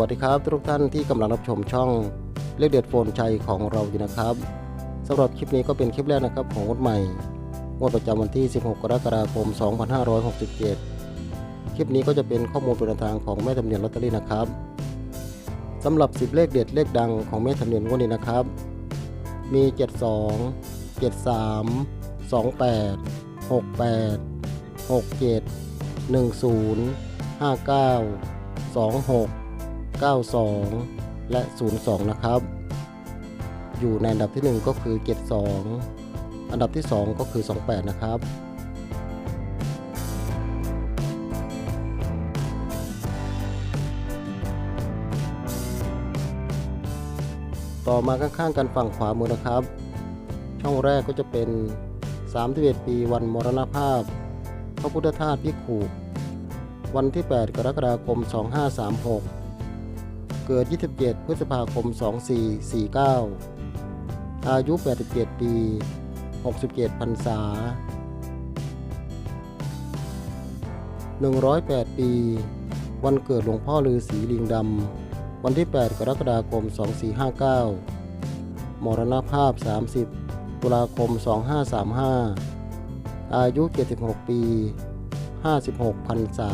วัสดีครับ ทุกท่านที่กำลังรับชมช่องเลขเด็ดโฟนชัยของเราอยู่นะครับสำหรับคลิปนี้ก็เป็นคลิปแรกนะครับของงวดใหม่งวดประจำวันที่ 16 กรกฎาคม 2567 คลิปนี้ก็จะเป็นข้อมูลเป็นแนวทางของแม่ธรรมเนียนลอตเตอรี่นะครับสำหรับ 10 เลขเด็ดเลขดังของแม่ธรรมเนียนงวดนี้นะครับ มี 72 73 28 68 67 10 59 26 92 และ 02 นะครับ อยู่ในอันดับที่ 1 ก็คือ 72 อันดับที่ 2 ก็คือ 28 นะครับต่อมาข้างๆกันฝั่งขวามือนะครับ ช่องแรกก็จะเป็น 31 ปีวันมรณภาพ พระพุทธทาสพิขุวันที่ 8 กรกฎาคม 2536 เกิด 27 พฤษภาคม 2449 อายุ 87 ปี 67 พรรษา 108 ปี วันเกิดหลวงพ่อฤาษีลิงดำ วันที่ 8 กรกฎาคม 2459 มรณภาพ 30 ตุลาคม 2535 อายุ 76 ปี 56 พรรษา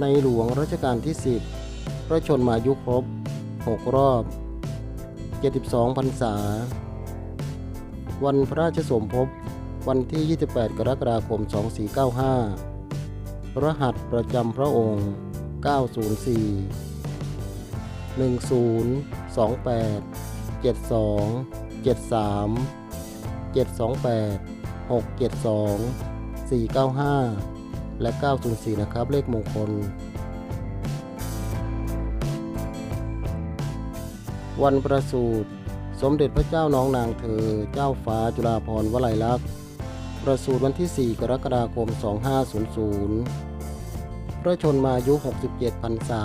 ในหลวงรัชกาลที่ 10 พระชนมายุครบ 6 รอบ 72พรรษา วันพระราชสมภพวันที่ 28 กรกฎาคม 2495 รหัสประจำพระองค์ 904 10 28 72 73 728 672 495 และ 904 นะครับ เลขมงคล วันประสูติสมเด็จพระเจ้าน้องนางเธอ เจ้าฟ้าจุฬาภรณ์วลัยลักษณ์ประสูติวันที่ 4 กรกฎาคม 2500 พระชนมายุ 67 พรรษา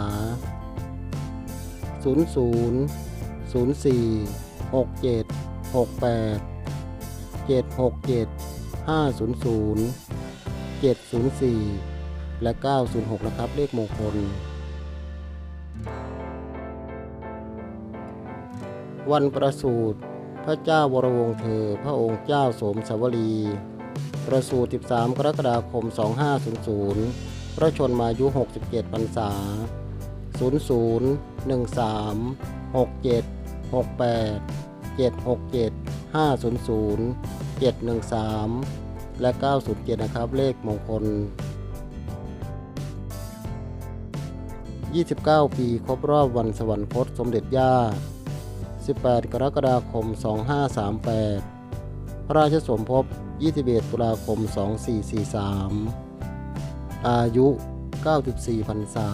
00 04 67 68 767 500 704 และ 906 นะครับ เลขมงคล วันประสูติพระเจ้าวรวงศ์เธอ พระองค์เจ้าสมสวรี ประสูติ13 กรกฎาคม 2500 พระชนมายุ 67 พรรษา 00 13 67 68 767 500 713 และ 907 นะครับ เลขมงคล 29 ปีครบรอบวันสวรรคตสมเด็จย่า 18 กรกฎาคม 2538 พระราชสมภพ 21 ตุลาคม 2443 อายุ 94 พรรษา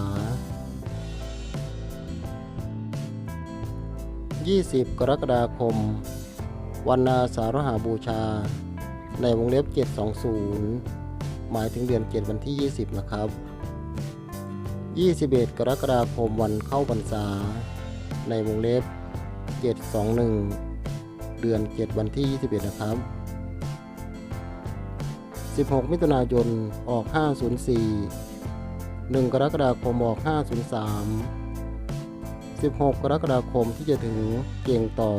20 กรกฎาคม วันอาสาฬหาบูชา ในวงเล็บ 720 หมายถึงเดือน 7 วันที่ 20 นะครับ 21 กรกฎาคมวันเข้าพรรษา ในวงเล็บ 721 เดือน 7 วันที่ 21 นะครับ 16 มิถุนายนออก 504 1 กรกฎาคมออก 503 16 กรกฎาคมที่จะถึงเก่งต่อ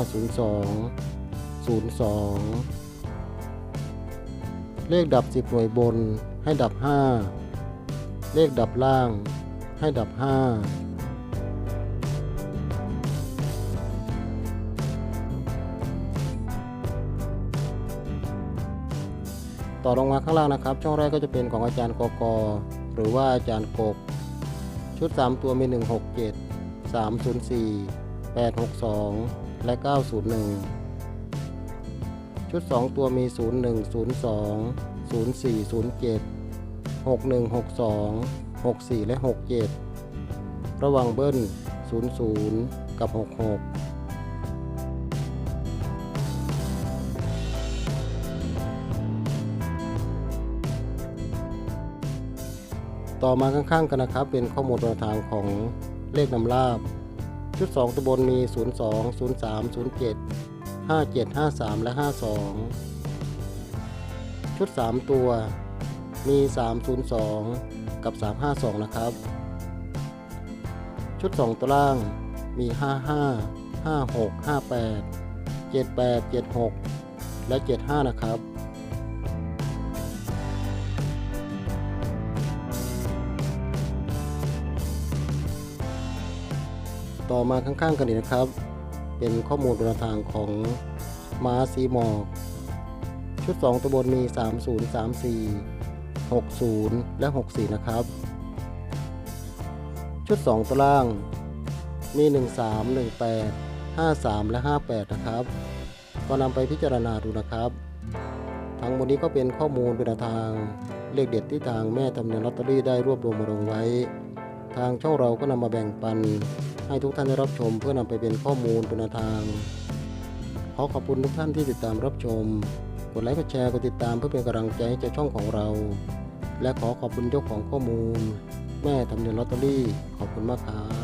502 02 เลขดับ 10 หน่วยบนให้ดับ 5 เลขดับล่างให้ดับ 5ต่อลงมาข้างล่างนะครับ ช่องแรกก็จะเป็นของอาจารย์กกหรือว่าอาจารย์กบ ชุด 3 ตัวมี 167 304 862 และ 901 ชุด 2 ตัวมี 01 02 04 07 6162 64 และ 67 ระหว่างเบิ้ล 00 กับ 66ต่อมาข้างๆกันนะครับ เป็นข้อมูลตัวทางของเลขนำลาบ ชุด 2ตัวบนมี 02 03 07 57 53 และ 52 ชุด 3 ตัวมี 302 กับ 352 นะครับ ชุด 2 ตัวล่างมี 55 56 58 78 76 และ 75 นะครับต่อมาข้างๆกันอีกนะครับ เป็นข้อมูลบนทางของม้าซีหมอกชุด 2 ตัวบนมี 30 34 60 และ 64 นะครับ ชุด 2 ตัวล่างมี 13 18 53 และ 58 นะครับ ก็นำไปพิจารณาดูนะครับ ทั้งหมดนี้ก็เป็นข้อมูลเป็นทางเลขเด็ดที่ทางแม่ทำเนียนลอตเตอรี่ได้รวบรวมมาลงไว้ ทางช่องเราก็นำมาแบ่งปัน ให้ทุกท่านได้รับชมเพื่อนำไปเป็นข้อมูลเป็นแนทาง ขอขอบคุณทุกท่านที่ติดตามรับชม กดไลค์กดแชร์กดติดตามเพื่อเป็นกำลังใจให้ช่องของเรา และขอขอบคุณเจ้าของข้อมูล แม่ทำเนียนลอตเตอรี่ขอบคุณมากครับ